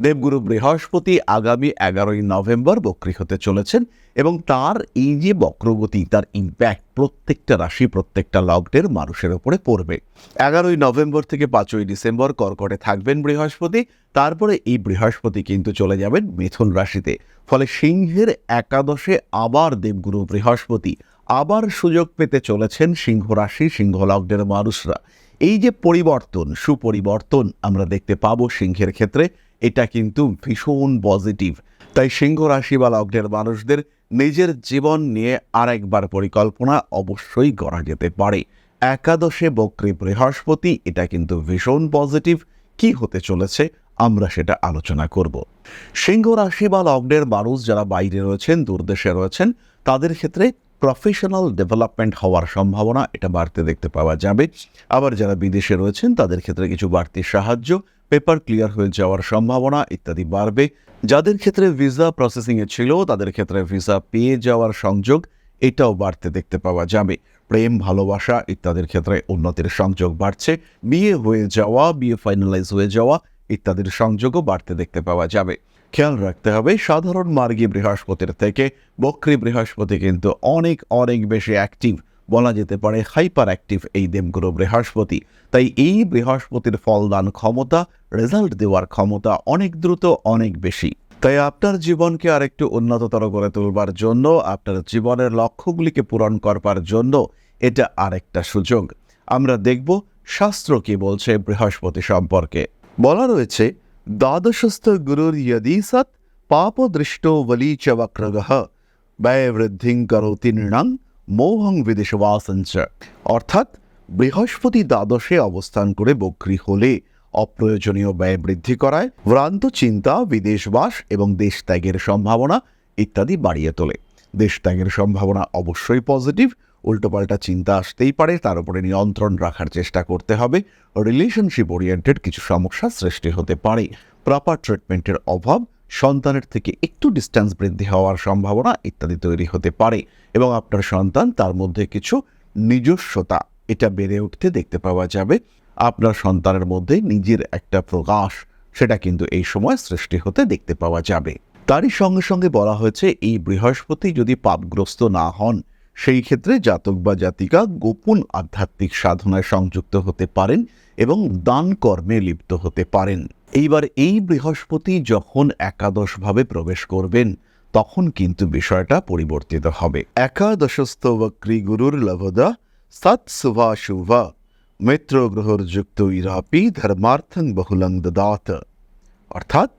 দেবগুরু বৃহস্পতি আগামী এগারোই নভেম্বর বক্রী হতে চলেছেন এবং তার এই যে বক্রগতি, তার ইম্প্যাক্ট প্রত্যেকটা রাশি, প্রত্যেকটা লগ্নের মানুষের ওপরে পড়বে। এগারোই নভেম্বর থেকে পাঁচই ডিসেম্বর কর্কটে থাকবেন বৃহস্পতি, তারপরে এই বৃহস্পতি কিন্তু চলে যাবেন মিথুন রাশিতে। ফলে সিংহের একাদশে আবার দেবগুরু বৃহস্পতি, আবার সুযোগ পেতে চলেছেন সিংহ রাশি, সিংহ লগ্নের মানুষরা। এই যে পরিবর্তন, সুপরিবর্তন আমরা দেখতে পাবো সিংহের ক্ষেত্রে এটা কিন্তু ভীষণ পজিটিভ তাই সিংহ রাশি বা লগ্নের মানুষদের নিজের জীবন নিয়ে আরেকবার পরিকল্পনা অবশ্যই করা যেতে পারে। একাদশে বক্রী বৃহস্পতি, এটা কিন্তু ভীষণ পজিটিভ কি হতে চলেছে আমরা সেটা আলোচনা করব। সিংহ রাশি বা লগ্নের মানুষ যারা বাইরে রয়েছেন, দূরদেশে রয়েছেন, তাদের ক্ষেত্রে প্রফেশনাল ডেভেলপমেন্ট হওয়ার সম্ভাবনা, এটা বাড়তে দেখতে পাওয়া যাবে। আবার যারা বিদেশে রয়েছেন, তাদের ক্ষেত্রে কিছু বাড়তি সাহায্য পেপার ক্লিয়ার হয়ে যাওয়ার সম্ভাবনা ইত্যাদি বাড়বে। যাদের ক্ষেত্রে ভিসা প্রসেসিংয়ে ছিল, তাদের ক্ষেত্রে ভিসা পেয়ে যাওয়ার সংযোগ এটাও বাড়তে দেখতে পাওয়া যাবে। প্রেম, ভালোবাসা ইত্যাদির ক্ষেত্রে উন্নতির সংযোগ বাড়ছে। বিয়ে হয়ে যাওয়া, বিয়ে ফাইনালাইজ হয়ে যাওয়া ইত্যাদির সংযোগও বাড়তে দেখতে পাওয়া যাবে। খেয়াল রাখতে হবে, সাধারণ মার্গী বৃহস্পতির থেকে বক্রী বৃহস্পতি কিন্তু অনেক অনেক বেশি অ্যাক্টিভ বলা যেতে পারে হাইপার অ্যাক্টিভ এই দেবগুরু বৃহস্পতি। তাই এই বৃহস্পতির ফলদান ক্ষমতা রেজাল্ট দেওয়ার ক্ষমতা অনেক দ্রুত, অনেক বেশি। তাই আপনার জীবনকে আরেকটু উন্নততর করে তুলবার জন্য, আপনার জীবনের লক্ষ্যগুলিকে পূরণ করবার জন্য এটা আরেকটা সুযোগ। আমরা দেখব শাস্ত্র কি বলছে বৃহস্পতি সম্পর্কে। বলা রয়েছে, দ্বাদশস্থ গুরুর ইয়দি সৎ পাপ দৃষ্ট বলি চ বক্রগহ ব্যয় বৃদ্ধিং করোতি নৃণাং মোহং বিদেশবাসঞ্চ অর্থাৎ বৃহস্পতি দ্বাদশে অবস্থান করে বক্রী হলে অপ্রয়োজনীয় ব্যয় বৃদ্ধি করায় ভ্রান্ত চিন্তা, বিদেশবাস এবং দেশ ত্যাগের সম্ভাবনা ইত্যাদি বাড়িয়ে তোলে। দেশ ত্যাগের সম্ভাবনা অবশ্যই পজিটিভ, উল্টোপাল্টা চিন্তা আসতেই পারে, তার উপরে নিয়ন্ত্রণ রাখার চেষ্টা করতে হবে। রিলেশনশিপ ওরিয়েন্টেড কিছু সমস্যা সৃষ্টি হতে পারে। প্রপার ট্রিটমেন্টের অভাব সন্তানের থেকে একটু ডিস্ট্যান্স বৃদ্ধি হওয়ার সম্ভাবনা ইত্যাদি তৈরি হতে পারে এবং আপনার সন্তান তার মধ্যে কিছু নিজস্বতা, এটা বেড়ে উঠতে দেখতে পাওয়া যাবে। আপনার সন্তানের মধ্যে নিজের একটা প্রকাশ, সেটা কিন্তু এই সময় সৃষ্টি হতে দেখতে পাওয়া যাবে। তারই সঙ্গে সঙ্গে বলা হয়েছে, এই বৃহস্পতি যদি পাপগ্রস্ত না হন সেই ক্ষেত্রে জাতক বা জাতিকা গোপন আধ্যাত্মিক সাধনায় সংযুক্ত হতে পারেন এবং দান কর্মে লিপ্ত হতে পারেন। এইবার এই বৃহস্পতি যখন একাদশভাবে প্রবেশ করবেন, তখন কিন্তু বিষয়টা পরিবর্তিত হবে। একাদশস্থ বক্রী গুরুর লভদা সৎ শুভা শুভা মিত্র গ্রহর যুক্ত ইরাপি ধর্মার্থং বহুলং দদাত। অর্থাৎ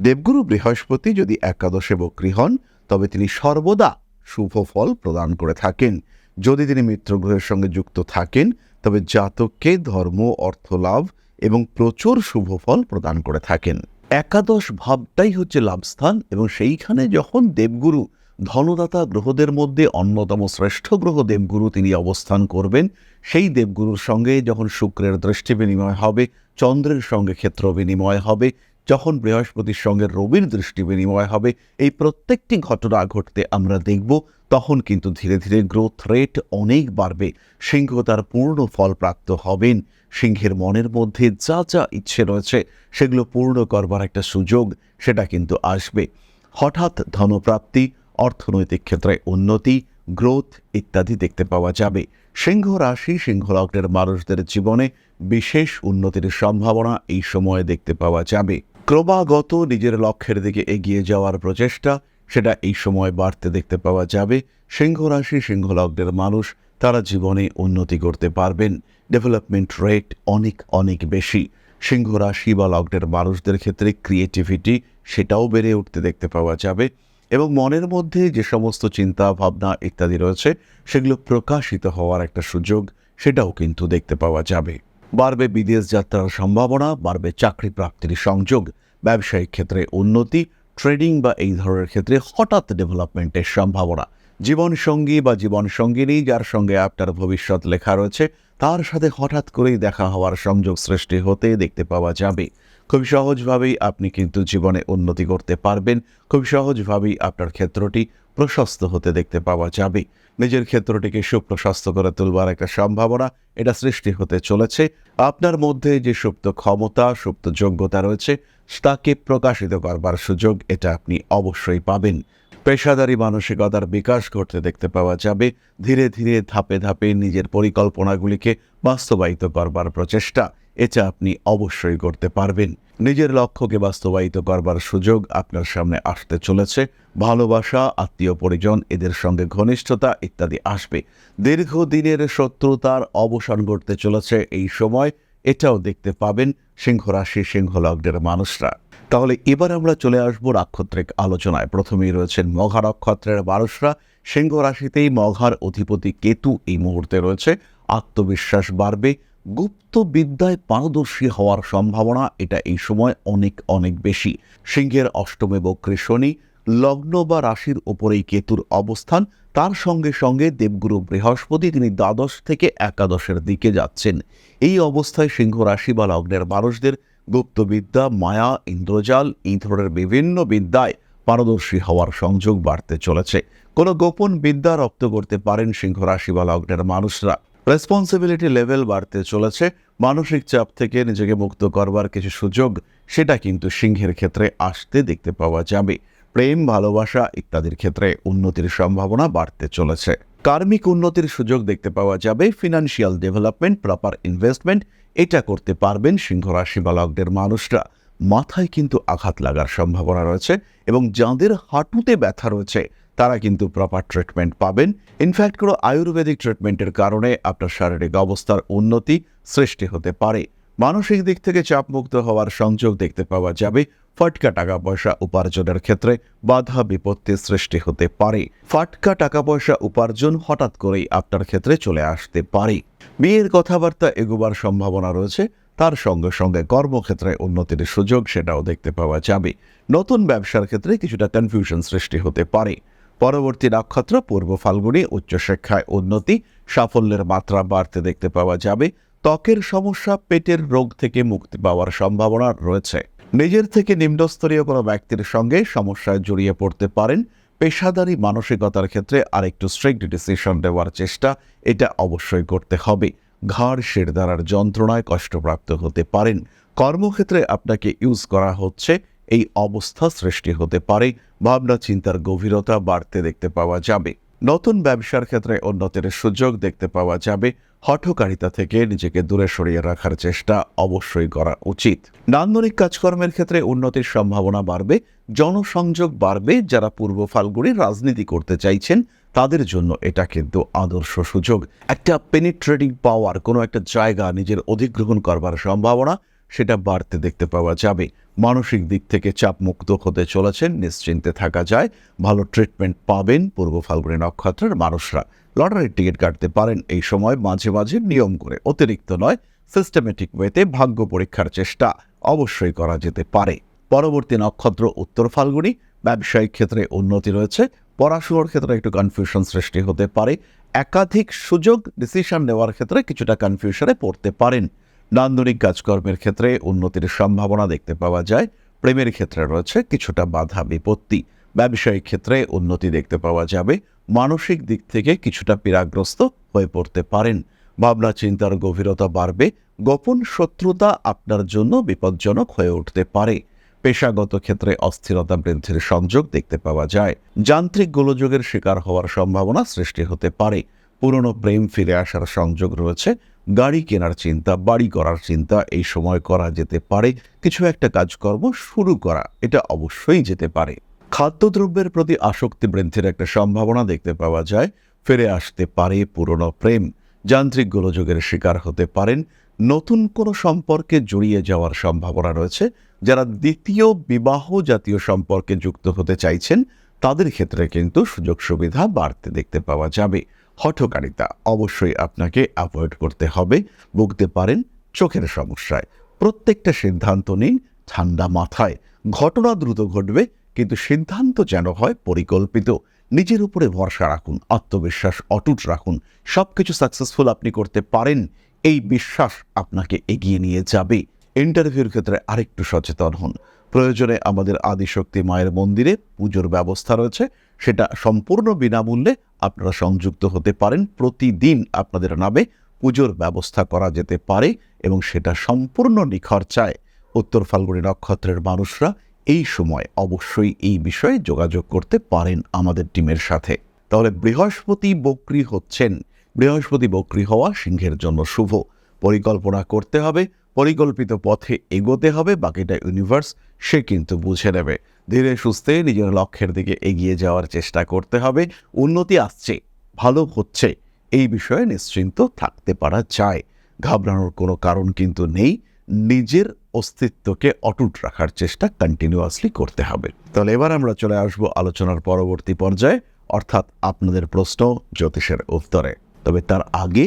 দেবগুরু বৃহস্পতি যদি একাদশে বক্রী হন, তবে তিনি সর্বদা শুভ ফল প্রদান করে থাকেন। যদি তিনি মিত্রগ্রহের সঙ্গে যুক্ত থাকেন, তবে জাতককে ধর্ম, অর্থ লাভ এবং প্রচুর শুভ ফল প্রদান করে থাকেন। একাদশ ভাবটাই হচ্ছে লাভস্থান এবং সেইখানে যখন দেবগুরু, ধনদাতা গ্রহদের মধ্যে অন্যতম শ্রেষ্ঠ গ্রহ দেবগুরু তিনি অবস্থান করবেন, সেই দেবগুরুর সঙ্গে যখন শুক্রের দৃষ্টি বিনিময় হবে, চন্দ্রের সঙ্গে ক্ষেত্র বিনিময় হবে যখন বৃহস্পতির সঙ্গে রবির দৃষ্টি বিনিময় হবে, এই প্রত্যেকটি ঘটনা ঘটতে আমরা দেখব, তখন কিন্তু ধীরে ধীরে গ্রোথ রেট অনেক বাড়বে। সিংহ তার পূর্ণ ফল প্রাপ্ত হবেন। সিংহের মনের মধ্যে যা যা ইচ্ছে রয়েছে, সেগুলো পূর্ণ করবার একটা সুযোগ, সেটা কিন্তু আসবে। হঠাৎ ধনপ্রাপ্তি, অর্থনৈতিক ক্ষেত্রে উন্নতি গ্রোথ ইত্যাদি দেখতে পাওয়া যাবে। সিংহ রাশি, সিংহ লগ্নের মানুষদের জীবনে বিশেষ উন্নতির সম্ভাবনা এই সময়ে দেখতে পাওয়া যাবে। ক্রমাগত নিজের লক্ষ্যের দিকে এগিয়ে যাওয়ার প্রচেষ্টা, সেটা এই সময় বাড়তে দেখতে পাওয়া যাবে। সিংহ রাশি, সিংহ লগ্নের মানুষ, তারা জীবনে উন্নতি করতে পারবেন। ডেভেলপমেন্ট রেট অনেক অনেক বেশি। সিংহ রাশি বা লগ্নের মানুষদের ক্ষেত্রে ক্রিয়েটিভিটি সেটাও বেড়ে উঠতে দেখতে পাওয়া যাবে। এবং মনের মধ্যে যে সমস্ত চিন্তা, ভাবনা ইত্যাদি রয়েছে, সেগুলো প্রকাশিত হওয়ার একটা সুযোগ, সেটাও কিন্তু দেখতে পাওয়া যাবে। বাড়বে বিদেশ যাত্রার সম্ভাবনা, বাড়বে চাকরি প্রাপ্তির সংযোগ, ব্যবসায়িক ক্ষেত্রে উন্নতি, ট্রেডিং বা এই ধরনের ক্ষেত্রে হঠাৎ ডেভেলপমেন্টের সম্ভাবনা। জীবনসঙ্গী বা জীবনসঙ্গিনী যার সঙ্গে আপনার ভবিষ্যৎ লেখা রয়েছে, তার সাথে হঠাৎ করেই দেখা হওয়ার সংযোগ সৃষ্টি হতে দেখতে পাওয়া যাবে। খুব সহজভাবেই আপনি কিন্তু জীবনে উন্নতি করতে পারবেন। খুব সহজভাবেই আপনার ক্ষেত্রটি প্রশস্ত হতে দেখতে পাওয়া যাবে। নিজের ক্ষেত্রটিকে সুপ্রশস্ত করে তুলবার একটা সম্ভাবনা এটা সৃষ্টি হতে চলেছে। আপনার মধ্যে যে সুপ্ত ক্ষমতা, সুপ্ত যোগ্যতা রয়েছে, তাকে প্রকাশিত করবার সুযোগ এটা আপনি অবশ্যই পাবেন। পেশাদারি মানসিকতার বিকাশ ঘটতে দেখতে পাওয়া যাবে। ধীরে ধীরে ধাপে ধাপে নিজের পরিকল্পনাগুলিকে বাস্তবায়িত করবার প্রচেষ্টা। এটা আপনি অবশ্যই করতে পারবেন। নিজের লক্ষ্যকে বাস্তবায়িত করবার সুযোগ আপনার সামনে আসতে চলেছে। ভালোবাসা, আত্মীয় পরিজন, এদের সঙ্গে ঘনিষ্ঠতা ইত্যাদি আসবে। দীর্ঘদিনের শত্রুতার অবসান ঘটতে চলেছে এই সময়। এটাও দেখতে পাবেন সিংহ রাশি সিংহ লগ্নের মানুষরা। তাহলে এবার আমরা চলে আসব নাক্ষত্রিক আলোচনায়। প্রথমেই রয়েছেন মঘা নক্ষত্রের মানুষরা। সিংহ রাশিতেই মঘার অধিপতি কেতু এই মুহূর্তে রয়েছে। আত্মবিশ্বাস বাড়বে। গুপ্ত বিদ্যায় পারদর্শী হওয়ার সম্ভাবনা এটা এই সময় অনেক অনেক বেশি। সিংহের অষ্টমে বক্রী শনি, লগ্ন বা রাশির ওপরেই কেতুর অবস্থান। তার সঙ্গে সঙ্গে দেবগুরু বৃহস্পতি তিনি দ্বাদশ থেকে একাদশের দিকে যাচ্ছেন। এই অবস্থায় সিংহ রাশি বা লগ্নের মানুষদের গুপ্তবিদ্যা, মায়া, ইন্দ্রজাল এই ধরনের বিভিন্ন বিদ্যায় পারদর্শী হওয়ার সংযোগ বাড়তে চলেছে। কোনো গোপন বিদ্যা রপ্ত করতে পারেন সিংহ রাশি বা লগ্নের মানুষরা। রেসপন্সিবিলিটি লেভেল বাড়তে চলেছে। মানসিক চাপ থেকে নিজেকে মুক্ত করবার কিছু সুযোগ, সেটা কিন্তু সিংহের ক্ষেত্রে আসতে দেখতে পাওয়া যাবে। প্রেম, ভালোবাসা ইত্যাদির ক্ষেত্রে উন্নতির সম্ভাবনা বাড়তে চলেছে। কার্মিক উন্নতির সুযোগ দেখতে পাওয়া যাবে। ফিনান্সিয়াল ডেভেলপমেন্ট প্রপার ইনভেস্টমেন্ট এটা করতে পারবেন সিংহ রাশি বা লগ্নের মানুষরা। মাথায় কিন্তু আঘাত লাগার সম্ভাবনা রয়েছে এবং যাদের হাঁটুতে ব্যথা রয়েছে তারা কিন্তু প্রপার ট্রিটমেন্ট পাবেন। ইনফ্যাক্ট কোনো আয়ুর্বেদিক ট্রিটমেন্টের কারণে আপনার শারীরিক অবস্থার উন্নতি সৃষ্টি হতে পারে। মানসিক দিক থেকে চাপমুক্ত হওয়ার সংযোগ দেখতে পাওয়া যাবে। ফাটকা টাকা পয়সা উপার্জনের ক্ষেত্রে বাধা বিপত্তি সৃষ্টি হতে পারে। ফাটকা টাকা পয়সা উপার্জন হঠাৎ করেই আপনার ক্ষেত্রে চলে আসতে পারে। বিয়ের কথাবার্তা এগোবার সম্ভাবনা রয়েছে। তার সঙ্গে সঙ্গে কর্মক্ষেত্রে উন্নতির সুযোগ সেটাও দেখতে পাওয়া যাবে। নতুন ব্যবসার ক্ষেত্রে কিছুটা কনফিউশন সৃষ্টি হতে পারে। পরবর্তী নক্ষত্র পূর্ব ফাল্গুনি উচ্চশিক্ষায় উন্নতি, সাফল্যের মাত্রা বাড়তে দেখতে পাওয়া যাবে। ত্বকের সমস্যা, পেটের রোগ থেকে মুক্তি পাওয়ার সম্ভাবনা রয়েছে। নিজের থেকে নিম্নস্তরীয় কোনো ব্যক্তির সঙ্গে সমস্যায় জড়িয়ে পড়তে পারেন। পেশাদারি মানসিকতার ক্ষেত্রে আরেকটু স্ট্রিক্ট ডিসিশন দেওয়ার চেষ্টা, এটা অবশ্যই করতে হবে। ঘাড় শিরদাঁড়ার যন্ত্রণায় কষ্টপ্রাপ্ত হতে পারেন। কর্মক্ষেত্রে আপনাকে ইউজ করা হচ্ছে এই অবস্থা সৃষ্টি হতে পারে। ভাবনা, চিন্তার গভীরতা বাড়তে দেখতে পাওয়া যাবে। নতুন ব্যবসার ক্ষেত্রে উন্নতির সুযোগ দেখতে পাওয়া যাবে। হঠকারিতা থেকে নিজেকে দূরে সরিয়ে রাখার চেষ্টা অবশ্যই করা উচিত। নান্দনিক কাজকর্মের ক্ষেত্রে উন্নতির সম্ভাবনা বাড়বে। জনসংযোগ বাড়বে। যারা পূর্ব ফাল্গুনি রাজনীতি করতে চাইছেন, তাদের জন্য এটা কিন্তু আদর্শ সুযোগ। একটা পেনিট্রেটিং পাওয়ার কোনো একটা জায়গা নিজের অধিগ্রহণ করবার সম্ভাবনা সেটা বাড়তে দেখতে পাওয়া যাবে। মানসিক দিক থেকে চাপমুক্ত হতে চলেছেন, নিশ্চিন্তে থাকা যায়। ভালো ট্রিটমেন্ট পাবেন পূর্ব ফাল্গুনি নক্ষত্রের মানুষরা। লটারির টিকিট কাটতে পারেন এই সময় মাঝে মাঝে নিয়ম করে। অতিরিক্ত নয় সিস্টেমেটিক ওয়েতে ভাগ্য পরীক্ষার চেষ্টা অবশ্যই করা যেতে পারে। পরবর্তী নক্ষত্র উত্তর ফাল্গুনি, ব্যবসায়িক ক্ষেত্রে উন্নতি রয়েছে। পড়াশুনোর ক্ষেত্রে একটু কনফিউশন সৃষ্টি হতে পারে। একাধিক সুযোগ ডিসিশন নেওয়ার ক্ষেত্রে কিছুটা কনফিউশনে পড়তে পারেন। নান্দনিক কাজকর্মের ক্ষেত্রে উন্নতির সম্ভাবনা দেখতে পাওয়া যায়। প্রেমের ক্ষেত্রে রয়েছে কিছুটা বাধা বিপত্তি। ব্যবসায়িক ক্ষেত্রে উন্নতি দেখতে পাওয়া যাবে। মানসিক দিক থেকে কিছুটা পীড়াগ্রস্ত হয়ে পড়তে পারেন। ভাবনা, চিন্তার গভীরতা বাড়বে। গোপন শত্রুতা আপনার জন্য বিপজ্জনক হয়ে উঠতে পারে। পেশাগত ক্ষেত্রে অস্থিরতা বৃদ্ধির সংযোগ দেখতে পাওয়া যায়। যান্ত্রিক গোলযোগের শিকার হওয়ার সম্ভাবনা সৃষ্টি হতে পারে। পুরনো প্রেম ফিরে আসার সংযোগ রয়েছে। গাড়ি কেনার চিন্তা, বাড়ি করার চিন্তা, এই সময় করা যেতে পারে। কিছু একটা কাজকর্ম শুরু করা, এটা অবশ্যই যেতে পারে। খাদ্যদ্রব্যের প্রতি আসক্তি বৃদ্ধির একটা সম্ভাবনা দেখতে পাওয়া যায়। ফিরে আসতে পারে পুরনো প্রেম। যান্ত্রিক গোলযোগের শিকার হতে পারেন। নতুন কোনো সম্পর্কে জড়িয়ে যাওয়ার সম্ভাবনা রয়েছে। যারা দ্বিতীয় বিবাহ জাতীয় সম্পর্কে যুক্ত হতে চাইছেন, তাদের ক্ষেত্রে কিন্তু সুযোগ সুবিধা বাড়তে দেখতে পাওয়া যাবে। হঠকারিতা অবশ্যই আপনাকে অ্যাভয়েড করতে হবে। ভুগতে পারেন চোখের সমস্যায়। প্রত্যেকটা সিদ্ধান্ত নিন ঠান্ডা মাথায়। ঘটনা দ্রুত ঘটবে, কিন্তু সিদ্ধান্ত যেন হয় পরিকল্পিত। নিজের উপরে ভরসা রাখুন, আত্মবিশ্বাস অটুট রাখুন। সব কিছু সাকসেসফুল আপনি করতে পারেন, এই বিশ্বাস আপনাকে এগিয়ে নিয়ে যাবে। ইন্টারভিউর ক্ষেত্রে আরেকটু সচেতন হন। প্রয়োজনে আমাদের আদিশক্তি মায়ের মন্দিরে পুজোর ব্যবস্থা রয়েছে। সেটা সম্পূর্ণ বিনামূল্যে আপনারা সংযুক্ত হতে পারেন। প্রতিদিন আপনাদের নামে পুজোর ব্যবস্থা করা যেতে পারে এবং সেটা সম্পূর্ণ নিখরচায় উত্তর ফাল্গুনী নক্ষত্রের মানুষরা এই সময় অবশ্যই এই বিষয়ে যোগাযোগ করতে পারেন আমাদের টিমের সাথে। তাহলে বৃহস্পতি বক্রী হচ্ছেন। বৃহস্পতি বক্রী হওয়া সিংহের জন্য শুভ। পরিকল্পনা করতে হবে। পরিকল্পিত পথে এগোতে হবে, বাকিটা ইউনিভার্স সে কিন্তু বুঝে নেবে। ধীরে সুস্থে নিজের লক্ষ্যের দিকে এগিয়ে যাওয়ার চেষ্টা করতে হবে। উন্নতি আসছে, ভালো হচ্ছে, এই বিষয়ে নিশ্চিন্ত থাকতে পারা যায়। ঘাবড়ানোর কোনো কারণ কিন্তু নেই, নিজের অস্তিত্বকে অটুট রাখার চেষ্টা কন্টিনিউয়াসলি করতে হবে। তাহলে এবার আমরা চলে আসব আলোচনার পরবর্তী পর্যায়ে, অর্থাৎ আপনাদের প্রশ্ন জ্যোতিষের উত্তরে। তবে তার আগে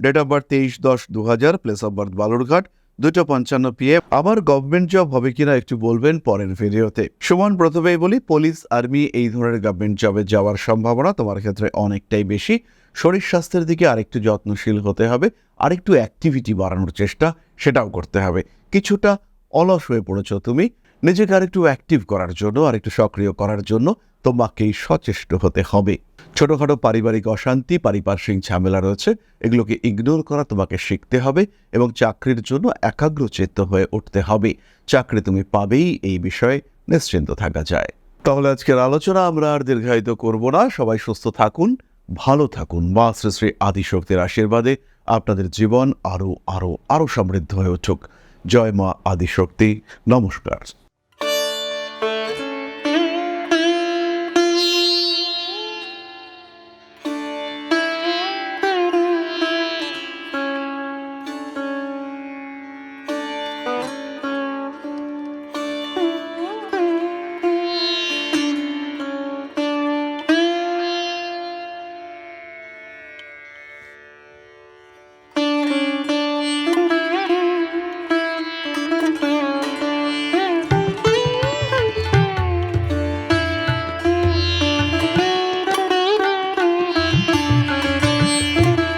date of birth তেইশ দশ দু হাজার প্লেস অফ বার্থ বালুরঘাট, দুটো পঞ্চান্ন পিএম আবার গভর্নমেন্ট জব হবে কিনা একটু বলবেন পরের ভিডিওতে। সুমন, প্রথমেই বলি পুলিশ আর্মি এই ধরনের গভর্নমেন্ট জবে যাওয়ার সম্ভাবনা তোমার ক্ষেত্রে অনেকটাই বেশি। শরীর স্বাস্থ্যের দিকে আরেকটু যত্নশীল হতে হবে, আরেকটু অ্যাক্টিভিটি বাড়ানোর চেষ্টা, সেটাও করতে হবে। কিছুটা অলস হয়ে পড়েছ তুমি নিজেকে আরেকটু অ্যাক্টিভ করার জন্য, আরেকটু সক্রিয় করার জন্য তোমাকেই সচেষ্ট হতে হবে। ছোটখাটো পারিবারিক অশান্তি, পারিপার্শ্বিক ঝামেলা রয়েছে, এগুলোকে ইগনোর করা তোমাকে শিখতে হবে এবং চাকরির জন্য একাগ্র একাগ্রচিত্ত হয়ে উঠতে হবে। চাকরি তুমি পাবেই, এই বিষয়ে নিশ্চিন্ত থাকা যায়। তাহলে আজকের আলোচনা আমরা আর দীর্ঘায়িত করব না। সবাই সুস্থ থাকুন, ভালো থাকুন। মা শ্রী শ্রী আদিশক্তির আশীর্বাদে আপনাদের জীবন আরও আরও আরও সমৃদ্ধ হয়ে উঠুক। জয় মা আদিশক্তি। নমস্কার।